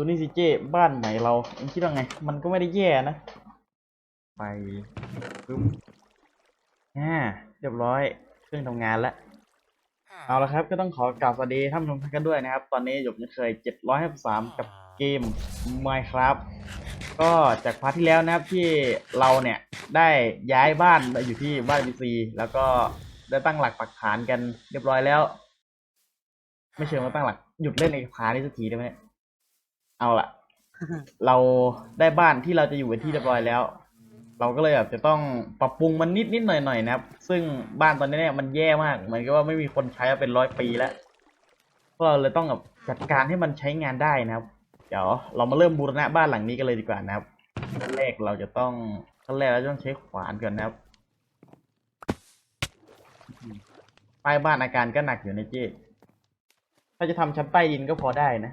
ดูนี่สิเจ้บ้านใหม่เราเอ็งคิดว่าไง มันก็ไม่ได้แย่นะ ไปปึ๊บอ่าเรียบร้อย เครื่องทำงานแล้ว เอาละครับ ก็ต้องขอกล่าวสวัสดีท่านผู้ชมทุกท่านด้วยนะครับ ตอนนี้หยกยังเคย 753 กับเกม Minecraft ก็จากพาร์ทที่แล้วนะครับที่เราเนี่ยได้ย้ายบ้านมาอยู่ที่บ้าน BC แล้วก็ได้ตั้งหลักปักฐานกันเรียบร้อยแล้ว ไม่เชิงว่าตั้งหลักหยุดเล่นไอ้พาร์ทนี้สักทีได้ไหมเอาละเราได้บ้านที่เราจะอยู่เป็นที่เรียบร้อยแล้ว เราก็เลยแบบจะต้องปรับปรุงมันนิดนิดหน่อยหน่อยๆนะครับ ซึ่งบ้านตอนนี้เนี่ยมันแย่มากเหมือนกับว่าไม่มีคนใช้มาเป็นร้อยปีแล้วก็เราเลยต้องแบบจัดการให้มันใช้งานได้นะครับ เดี๋ยวเรามาเริ่มบูรณะบ้านหลังนี้กันเลยดีกว่านะครับขั้นแรกเราจะต้องขั้นแรกเราจะต้องใช้ขวานก่อนนะครับป้ายบ้านอาการก็หนักอยู่นะเจ๊ถ้าจะทำชั้นใต้ดินก็พอได้นะ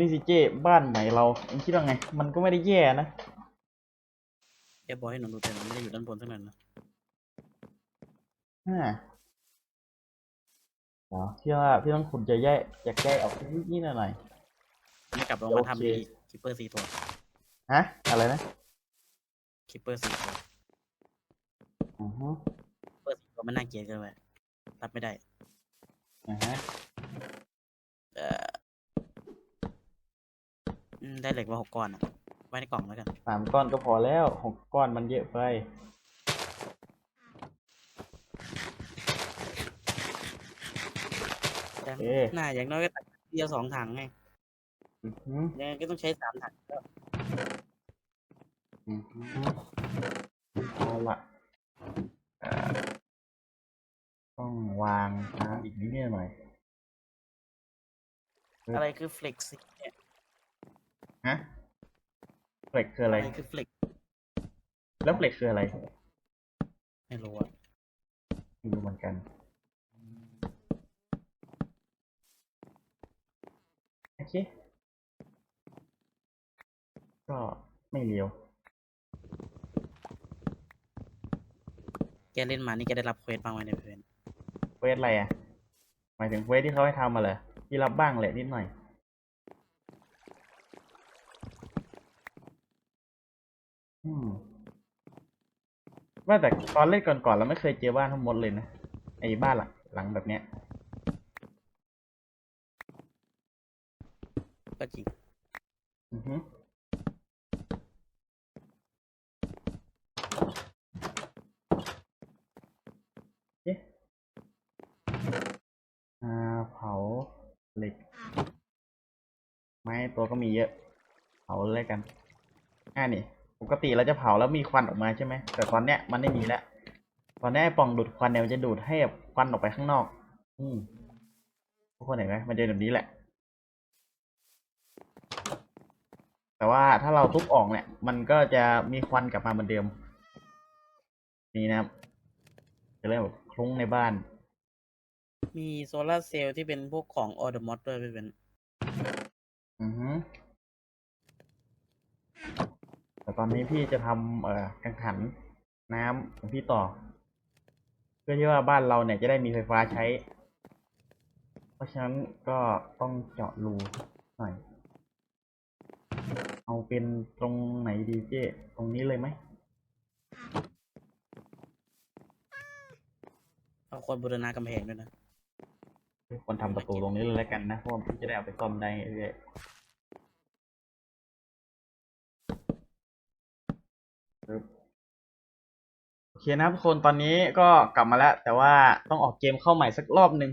นี่สิเจ้บ้านใหม่เราเอ็งคิดว่าไง มันก็ไม่ได้แย่นะแกบอกให้หนูดูแต่มันไม่ได้อยู่ด้านบนเท่านั้นนะอ่าเดี๋ยวพี่ว่าพี่ต้องขุดจะแย่อยากแย่ออกนิดนิดหน่อยหน่อยไม่กลับลงโอมาเคทำอีกคิปเปอร์สี่ตัวๆฮะ อะไรนะคิปเปอร์สี่ตัวอือฮึคิปเปอร์สี่ตัวมันน่าเกลียดเกินไปรับไม่ได้อ่าฮะ เอ่ออืม ได้เหล็กมาหกก้อนอะไว้ในกล่องแล้วกัน สามก้อนก็พอแล้วหกก้อนมันเยอะไป แต่เอ๊ะน่าอย่างน้อยก็ตัดเดียวสองถังไงอือฮึยังไงก็ต้องใช้สามถังแล้วอือฮึเอาละอ่าต้องวางน้ำอีกนิดหน่อย อะไรคือเฟล็กซี่เนี่ย ฮะเฟล็กคืออะไรอะไร คือเฟล็กแล้วเฟล็กคืออะไร ไม่รู้อะไม่รู้เหมือนกัน โอเค ก็ไม่เลียว แกเล่นมานี่แกได้รับเควสบ้างไหมเนี่ยเพื่อนเควสอะไรอะ หมายถึงเควสที่เขาให้ทำมาเลยที่รับบ้างแหละนิดหน่อย อืม ว่าแต่ตอนเล่นก่อนๆเราไม่เคยเจอบ้านทั้งหมดเลยนะไอ้บ้านหลังหลังแบบเนี้ย ก็จริงอือฮึเอ๊ะอ่าเผาเหล็กไม้ตัวก็มีเยอะ เผาเลยกันอ่านี่ ปกติเราจะเผาแล้วมีควันออกมาใช่ไหมแต่ตอนเนี้ยมันไม่มีแล้วตอนนี้ไอ้ปล่องดูดควันเนี่ยมันจะดูดให้แบบควันออกไปข้างนอก อืมทุกคนเห็นไหมมันจะเป็นแบบนี้แหละ แต่ว่าถ้าเราทุบออกเนี่ย มันก็จะมีควันกลับมาเหมือนเดิม นี่นะครับ จะเริ่มแบบคลุ้งในบ้าน มีโซลาร์เซลล์ที่เป็นพวกของออเดอมอสด้วยพี่เป็น อือฮึ แต่ตอนนี้พี่จะทำเอ่อกังหันน้ำของพี่ต่อ เพื่อที่ว่าบ้านเราเนี่ยจะได้มีไฟฟ้าใช้ เพราะฉะนั้นก็ต้องเจาะรูหน่อย เอาเป็นตรงไหนดีเจ้ตรงนี้เลยไหมเอาคนบูรณากำแพงด้วยนะควรทำประตูตรงนี้เลยแล้วกันนะเพราะว่าพี่จะได้เอาไปซ่อมได้เรื่อยๆ โอเคนะครับทุกคนตอนนี้ก็กลับมาแล้ว แต่ว่าต้องออกเกมเข้าใหม่สักรอบหนึ่ง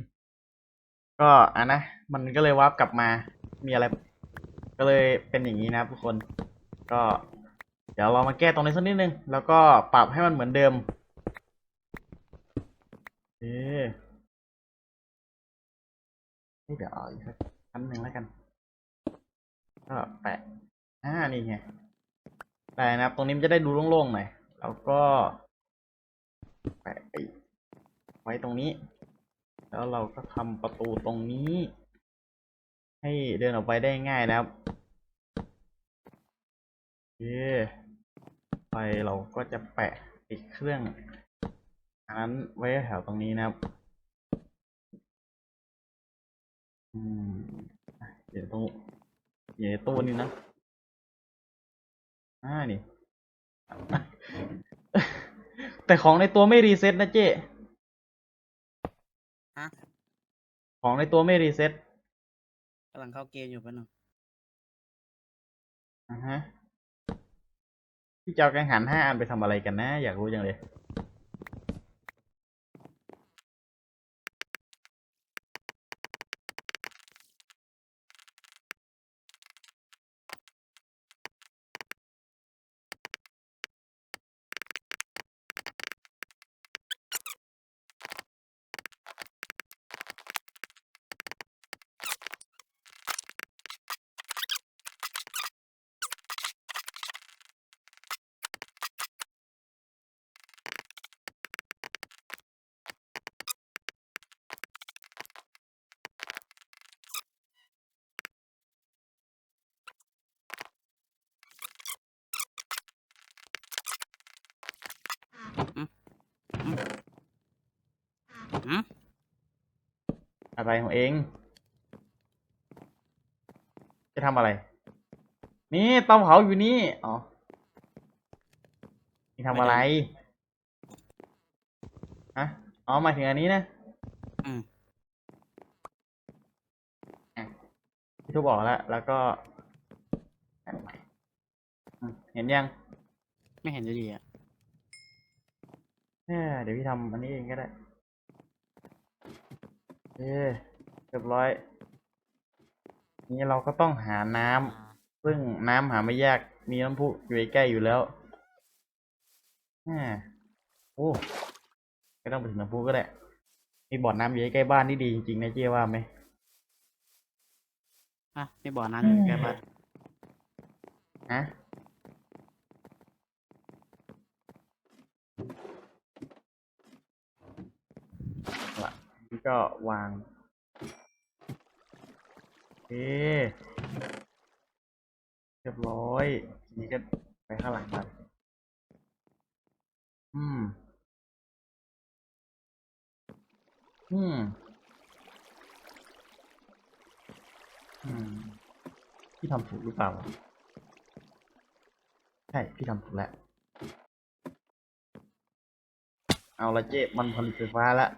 ก็อะนะมันก็เลยวาร์ปกลับมามีอะไร ก็เลยเป็นอย่างนี้นะครับทุกคน ก็ เดี๋ยวเรามาแก้ตรงนี้สักนิดนึง แล้วก็ปรับให้มันเหมือนเดิมเอเดี๋ยวเอาอีกสักชั้นหนึ่งแล้วกัน ก็แปะอ่านี่ไง ได้นะครับ ตรงนี้มันจะได้ดูโล่งๆหน่อย แล้วก็แปะไปไว้ตรงนี้ แล้วเราก็ทำประตูตรงนี้ ให้เดินออกไปได้ง่ายนะครับโอเคไปเราก็จะแปะอีกเครื่องอันนั้นไว้แถวตรงนี้นะครับอืมเดี๋ยวตู้เดี๋ยวตู้นี้นะ อ่านี่ แต่ของในตัวไม่รีเซ็ตนะเจ๊ฮะ ของในตัวไม่รีเซ็ตกำลังเข้าเกมอยู่ปะหนึ่งอ่าฮะพี่จะเอากังหันห้าอันไปทำอะไรกันนะ อยากรู้จังเลย อืมอะไรของเอง จะทำอะไร นี่เตาเผาอยู่นี่ อ๋อ นี่ทำอะไรฮะอ๋อหมายถึงอันนี้นะ อืมพี่ทุบออกแล้ว แล้วก็อันใหม่อืมเห็นยัง ไม่เห็นจะดีอะเอ้อเดี๋ยวพี่ทำอันนี้เองก็ได้ เอ้เรียบร้อย นี่เราก็ต้องหาน้ำซึ่งน้ำหาไม่ยาก มีน้ำพุอยู่ใกล้ๆอยู่แล้วอ่าโอ้ไม่ต้องไปถึงน้ำพุก็ได้ มีบ่อน้ำอยู่ใกล้ๆบ้านนี่ดีจริงๆนะเจ๊ว่าไหมอะไม่บอกน้ำอยู่ใกล้บ้านฮะละ นี่ก็วางโอเคเรียบร้อย ทีนี้ก็ไปข้างหลังมันอืม อืม อืม พี่ทำถูกหรือเปล่า ใช่ พี่ทำถูกแล้ว เอาละเจ๊มันผลิตไฟฟ้าแล้ว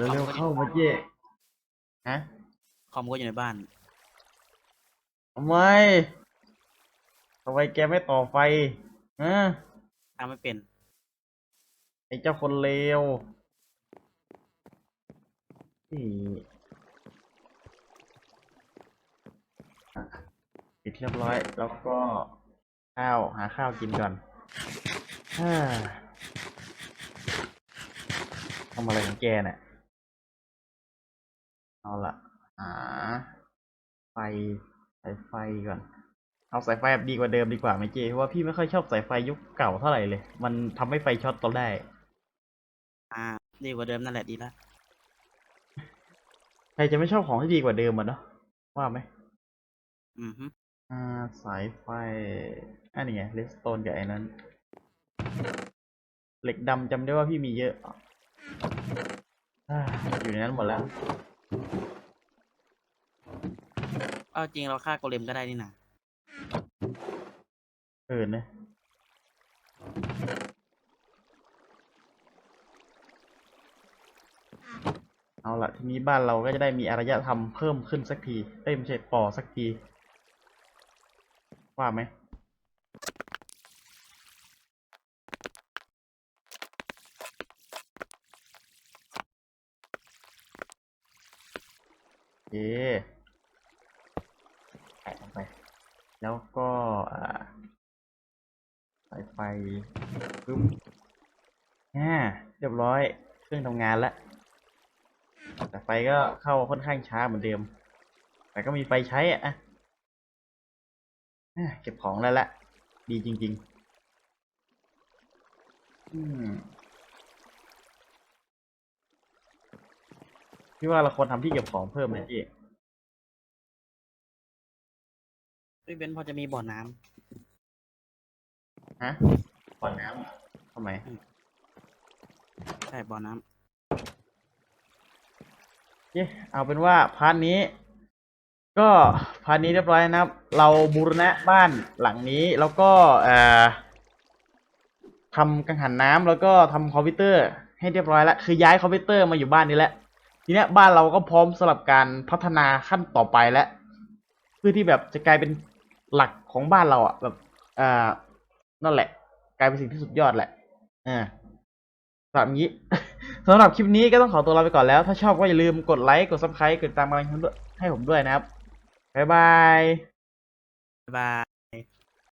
เร็วๆเข้ามาเจ๊ฮะคอมก็อยู่ในบ้านทำไมทำไมแกไม่ต่อไฟฮะทำไม่เป็น ไอ้เจ้าคนเลวนี่อะปิดเรียบร้อย แล้วก็ข้าวหาข้าวกินก่อนฮ่าทำอะไรของแกเนี่ย เอาละหาไฟสายไฟก่อน เอาสายไฟแบบดีกว่าเดิมดีกว่าไหมเจเพราะว่าพี่ไม่ค่อยชอบสายไฟยุคเก่าเท่าไหร่เลย มันทำให้ไฟช็อตตอนได้อ่า ดีกว่าเดิมนั่นแหละดีละใครจะไม่ชอบของที่ดีกว่าเดิมอะเนาะว่าไหมอือฮึอ่าสายไฟอันนี้ไงเลสโตนกับไอ้นั้น เหล็กดำจำได้ว่าพี่มีเยอะอ่าอยู่ในนั้นหมดแล้ว เอาจริงเราฆ่าโกเลมก็ได้นี่นะเออนะเอาละทีนี้บ้านเราก็จะได้มีอารยธรรมเพิ่มขึ้นสักทีเอ้ยไม่ใช่ต่อสักที ว่าไหม โอเคแปะลงไป แล้วก็อ่าสายไฟปึ๊บอ่าเรียบร้อย เครื่อง ทำงานแล้วแต่ไฟก็เข้าค่อนข้างช้าเหมือนเดิม แต่ก็มีไฟใช้อะอะอะเก็บของแล้วละดีจริง ๆ อืมพี่ว่าเราควรทำที่เก็บของเพิ่มไหมพี่พี่เบนซ์พอจะมีบ่อน้ำฮะบ่อน้ำทำไมใช่บ่อน้ำ เย้เอาเป็นว่าพาร์ทนี้ ก็พาร์ทนี้เรียบร้อยนะครับ เราบูรณะบ้านหลังนี้แล้วก็เอ่อทำกังหันน้ำแล้วก็ทำคอมพิวเตอร์ให้เรียบร้อยแล้วคือย้ายคอมพิวเตอร์มาอยู่บ้านนี้แล้วทีนี้บ้านเราก็พร้อมสำหรับการพัฒนาขั้นต่อไปแล้วเพื่อที่แบบจะกลายเป็นหลักของบ้านเราอะแบบอ่านั่นแหละ กลายเป็นสิ่งที่สุดยอดแหละอ่า สำหรับนี้สำหรับคลิปนี้ก็ต้องขอตัวลาไปก่อนแล้ว ถ้าชอบก็อย่าลืมกดไลค์ กดซับสไครต์กดติดตามกำลังให้ผมด้วยนะครับ บ๊ายบาย บ๊ายบาย